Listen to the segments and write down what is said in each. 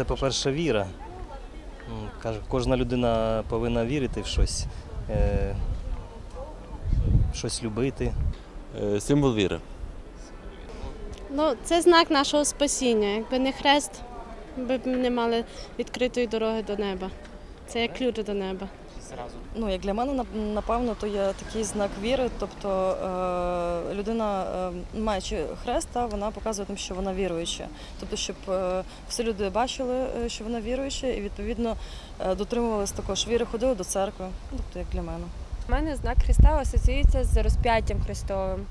це, по-перше, віра. Кажу, кожна людина повинна вірити в щось, е, щось любити. Е, Символ віри. Ну, це знак нашого спасіння. Якби не хрест, ми б не мали відкритої дороги до неба. Це як ключ до неба. Ну, як для мене, нап- напевно, то є такий знак віри. Тобто е, людина, е, маючи хрест, вона показує тим, що вона віруюча. Тобто, щоб е, всі люди бачили, що вона віруюча, і відповідно дотримувалися також віри, ходили до церкви. Тобто, як для мене. У мене знак Христа асоціюється з розп'яттям Христовим.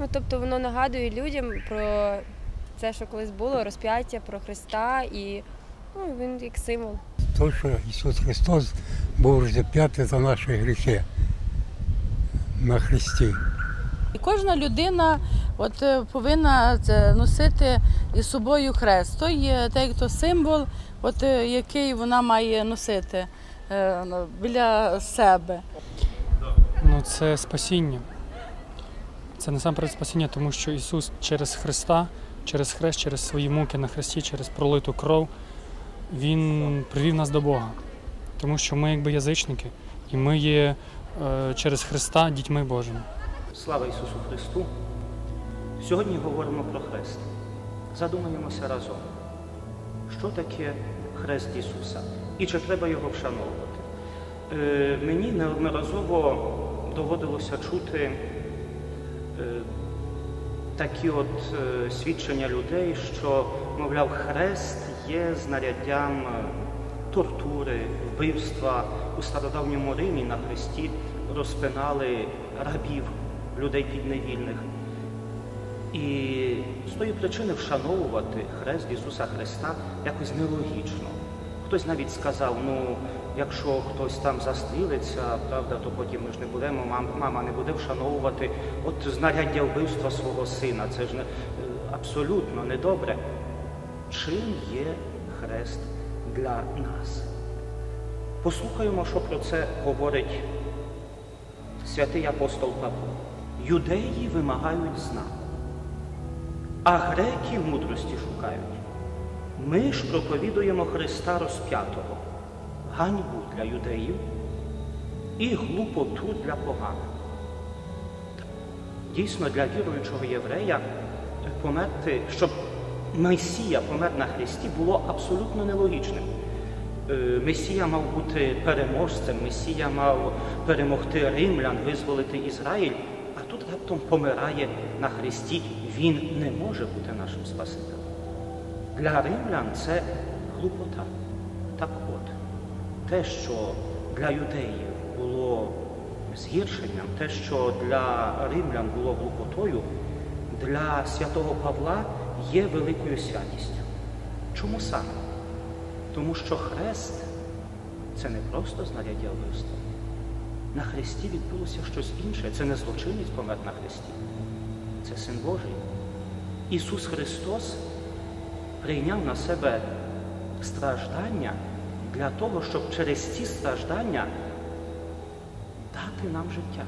Ну, тобто воно нагадує людям про це, що колись було, розп'яття, про Христа, і ну, він як символ. То, що Ісус Христос був розіп'ятий за наші гріхи на Христі. І кожна людина от, е, повинна носити із собою хрест. То є той, то символ, от, е, який вона має носити е, біля себе. Ну, це спасіння. Це насамперед спасіння, тому що Ісус через Христа, через хрест, через свої муки на хресті, через пролиту кров, Він привів нас до Бога. Тому що ми якби язичники, і ми є е, через Христа дітьми Божими. Слава Ісусу Христу! Сьогодні говоримо про хрест. Задумаємося разом, що таке хрест Ісуса і чи треба його вшановувати. Е, мені неодноразово доводилося чути е, такі от е, свідчення людей, що, мовляв, хрест є знаряддям е, тортури, вбивства. У стародавньому Римі на хресті розпинали рабів, людей підневільних. І з тої причини вшановувати хрест Ісуса Христа якось нелогічно. Хтось навіть сказав, ну, якщо хтось там застрілиться, правда, то потім ми ж не будемо, мама не буде вшановувати от знаряддя вбивства свого сина. Це ж не, е, абсолютно недобре. Чим є хрест для нас? Послухаємо, що про це говорить святий апостол Павло. Юдеї вимагають знаку, а греки мудрості шукають. Ми ж проповідуємо Христа розп'ятого, ганьбу для юдеїв і глупоту для поганих. Дійсно, для віруючого єврея померти, щоб Месія помер на Христі, було абсолютно нелогічним. Е, Месія мав бути переможцем, Месія мав перемогти римлян, визволити Ізраїль, а тут раптом помирає на Христі. Він не може бути нашим Спасителем. Для римлян це глупота. Так от, те, що для юдеїв було згіршенням, те, що для римлян було глупотою, для святого Павла є великою святістю. Чому саме? Тому що хрест це не просто знаряддя вбивства. На хресті відбулося щось інше. Це не злочинець помер на хресті. Це син Божий. Ісус Христос прийняв на себе страждання для того, щоб через ці страждання дати нам життя.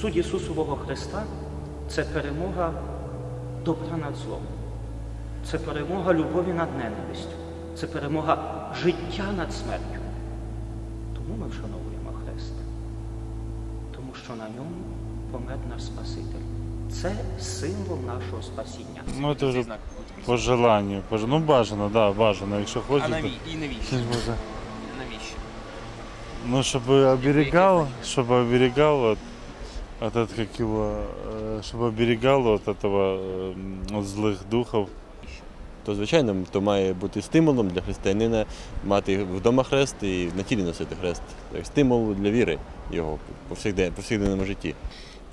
Суть Ісусового Христа це перемога добра над злом, це перемога любові над ненавистю, це перемога життя над смертю. Тому ми вшановуємо Хрест, тому що на ньому помер наш Спаситель. Це символ нашого спасіння. Ну, це вже по желанню. Ну, бажано, да, бажано. Якщо А хочете. наві... і навіщо? Навіщо? Ну, щоб оберегал, чтобы оберегал от, от, от как его, э, чтобы оберегал от этого, э, от злых духов. То, звичайно, то має бути стимулом для християнина мати вдома хрест і на тілі носити хрест. Як стимул для віри його по повсякден- повсякденному житті.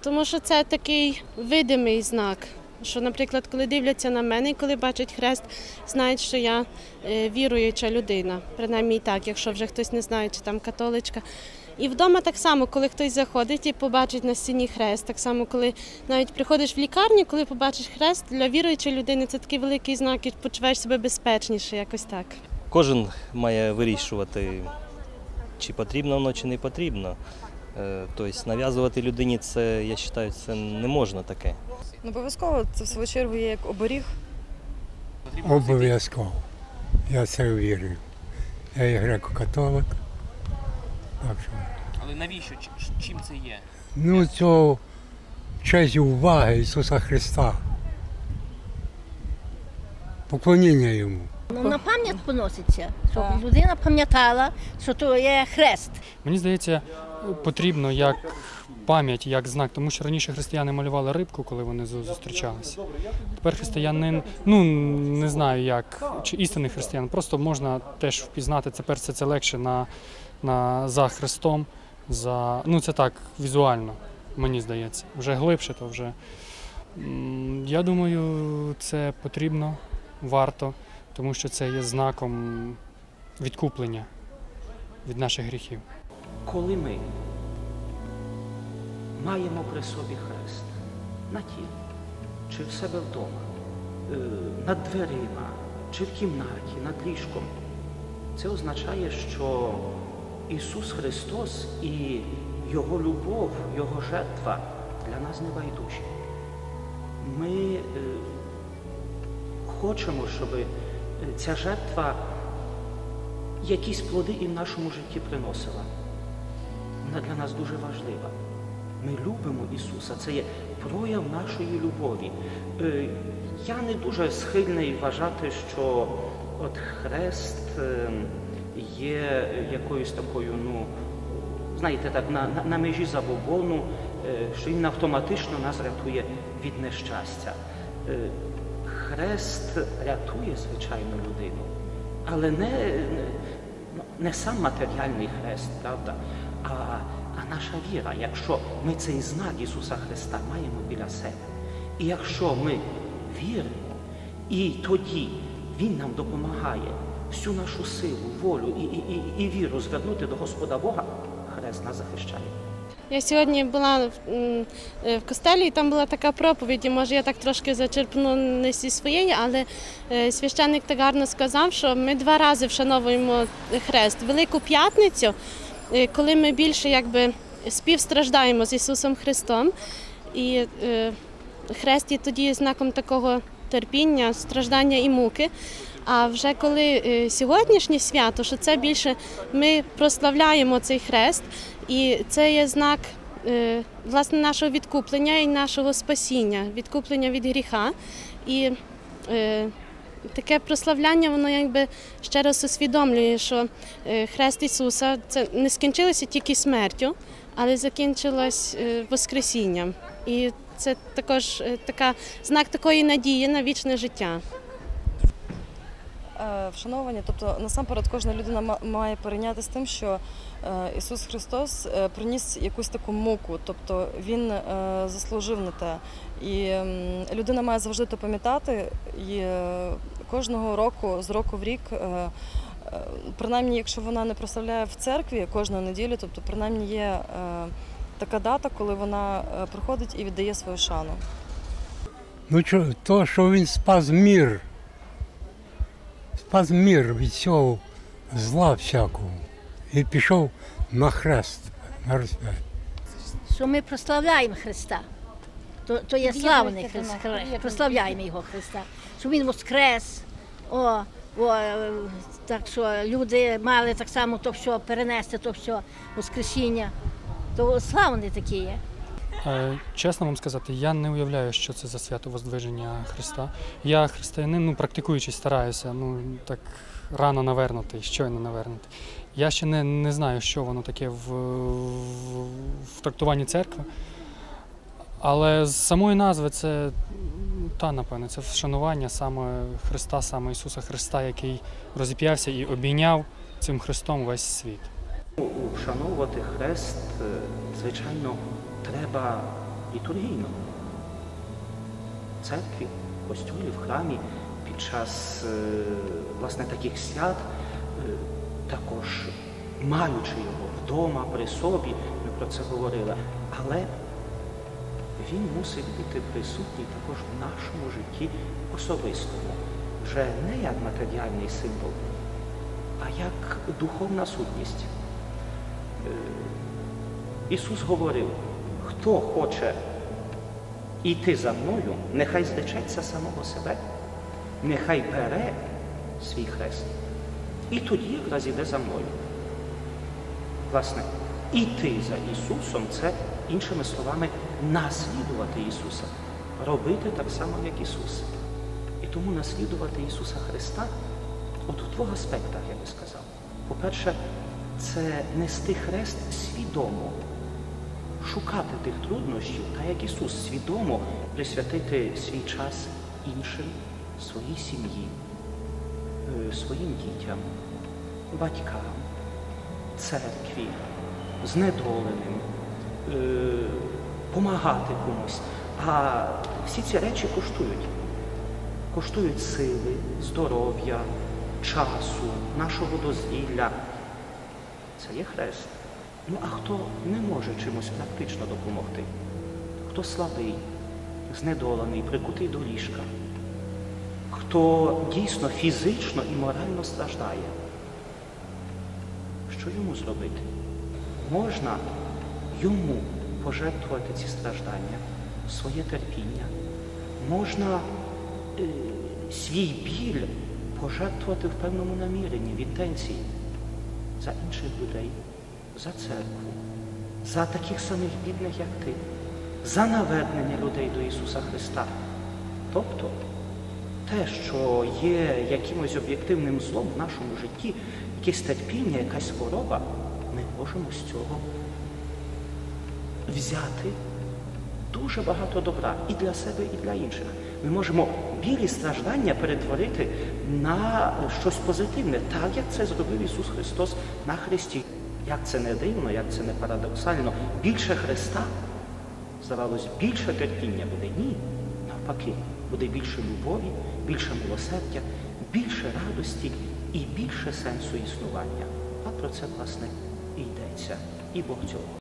Тому що це такий видимий знак. Що, наприклад, коли дивляться на мене і коли бачать хрест, знають, що я е, віруюча людина. Принаймні так, якщо вже хтось не знає, чи там католичка. І вдома так само, коли хтось заходить і побачить на стіні хрест, так само, коли навіть приходиш в лікарню, коли побачиш хрест, для віруючої людини це такий великий знак і почуваєш себе безпечніше, якось так. Кожен має вирішувати, чи потрібно воно, чи не потрібно. Е, Тобто нав'язувати людині це, я вважаю, це не можна таке. Ну, обов'язково це в свою чергу є як оберіг. Обов'язково. Я це вірю. Я є греко-католик. Так що, Але навіщо? Чим це є? ну, цього честь і уваги Ісуса Христа. Поклоніння йому. Ну, на пам'ять поноситься, щоб людина пам'ятала, що то є хрест. Мені здається, потрібно як пам'ять, як знак, тому що раніше християни малювали рибку, коли вони зу- зустрічалися. Тепер християнин, ну не знаю як, чи істинний християн, просто можна теж впізнати. Тепер це, це легше на, на, за Христом, за, ну це так, візуально, мені здається. Вже глибше, то вже. Я думаю, це потрібно, варто, тому що це є знаком відкуплення від наших гріхів. Коли ми маємо при собі хрест на тілі, чи в себе вдома, е, над дверима, чи в кімнаті, над ліжком, це означає, що Ісус Христос і Його любов, Його жертва для нас не байдужі. Ми е, хочемо, щоб е, ця жертва якісь плоди і в нашому житті приносила. Вона для нас дуже важлива. Ми любимо Ісуса, це є прояв нашої любові. Е, Я не дуже схильний вважати, що от хрест е, є якоюсь такою, ну, знаєте, так, на, на, на межі забобону, е, що він автоматично нас рятує від нещастя. Е, Хрест рятує, звичайно, людину, але не, ну, не сам матеріальний хрест, правда, а, а наша віра. Якщо ми цей знак Ісуса Христа маємо біля себе, і якщо ми віримо, і тоді Він нам допомагає всю нашу силу, волю і, і, і, і віру звернути до Господа Бога, хрест нас захищає. Я сьогодні була е, в костелі, і там була така проповідь, і може я так трошки зачерпну не зі своєї, але е, священник так гарно сказав, що ми два рази вшановуємо хрест. Велику п'ятницю, е, коли ми більше якби співстраждаємо з Ісусом Христом. І е, хрест є тоді знаком такого терпіння, страждання і муки. А вже коли е, сьогоднішнє свято, що це більше ми прославляємо цей хрест, і це є знак е, власне нашого відкуплення і нашого спасіння, відкуплення від гріха. І е, таке прославляння, воно якби ще раз усвідомлює, що хрест Ісуса це не скінчилося тільки смертю, але закінчилось Воскресінням. І це також така знак такої надії на вічне життя. Е, Вшановані, тобто насамперед кожна людина має перейняти з тим, що е, Ісус Христос е, приніс якусь таку муку, тобто Він заслужив на те. І людина має завжди то пам'ятати, і кожного року, з року в рік, принаймні, якщо вона не прославляє в церкві кожну неділю, тобто принаймні є така дата, коли вона приходить і віддає свою шану. Ну, то, що він спас мір. Спас мір від цього зла всякого. І пішов на хрест, на розп'яття. Що ми прославляємо Христа. То, то є славний Христ, прославляємо Його Христа. Що Він воскрес. О, о, е, так що люди мали так само то все перенести, то все Воскресіння. То славний такий є. Е, Чесно вам сказати, я не уявляю, що це за свято Воздвиження Христа. Я християнин, ну, практикуючи, стараюся, ну так рано навернутий, щойно навернутий. Я ще не, не знаю, що воно таке в, в, в трактуванні церкви. Але з самої назви це та, напевне, це вшанування саме Христа, саме Ісуса Христа, який розіп'явся і обійняв цим Христом весь світ. Вшановувати хрест, е, звичайно, треба літургійно. Церкві, костюлі, в храмі під час е, власне таких свят, е, також маючи його вдома, при собі, ми про це говорили, але він мусить бути присутній також в нашому житті особистому, вже не як матеріальний символ, а як духовна сутність. Е, Ісус говорив, хто хоче йти за мною, нехай здичеться самого себе, нехай бере свій хрест І тоді якраз іде за мною. Власне, іти за Ісусом це, іншими словами, наслідувати Ісуса, робити так само, як Ісус. І тому наслідувати Ісуса Христа от в двох аспектах, я би сказав. По-перше, це нести хрест свідомо, шукати тих труднощів, та як Ісус свідомо присвятити свій час іншим, своїй сім'ї, е, своїм дітям, батькам, церкві, знедоленим, е, помагати комусь. А всі ці речі коштують. Коштують сили, здоров'я, часу, нашого дозвілля. Це є хрест. Ну а хто не може чимось практично допомогти? Хто слабий, знедолений, прикутий до ліжка, хто дійсно фізично і морально страждає? Що йому зробити? Можна йому пожертвувати ці страждання, своє терпіння, можна е, свій біль пожертвувати в певному наміренні, в інтенції за інших людей, за церкву, за таких самих бідних, як ти, за навернення людей до Ісуса Христа. Тобто те, що є якимось об'єктивним злом в нашому житті, якесь терпіння, якась хвороба, ми можемо з цього взяти дуже багато добра і для себе, і для інших. Ми можемо білі страждання перетворити на щось позитивне, так як це зробив Ісус Христос на Христі. Як це не дивно, як це не парадоксально, більше Христа, здавалось, більше терпіння буде. Ні, навпаки, буде більше любові, більше милосердя, більше радості і більше сенсу існування. А про це, власне, і йдеться. І Бог цього.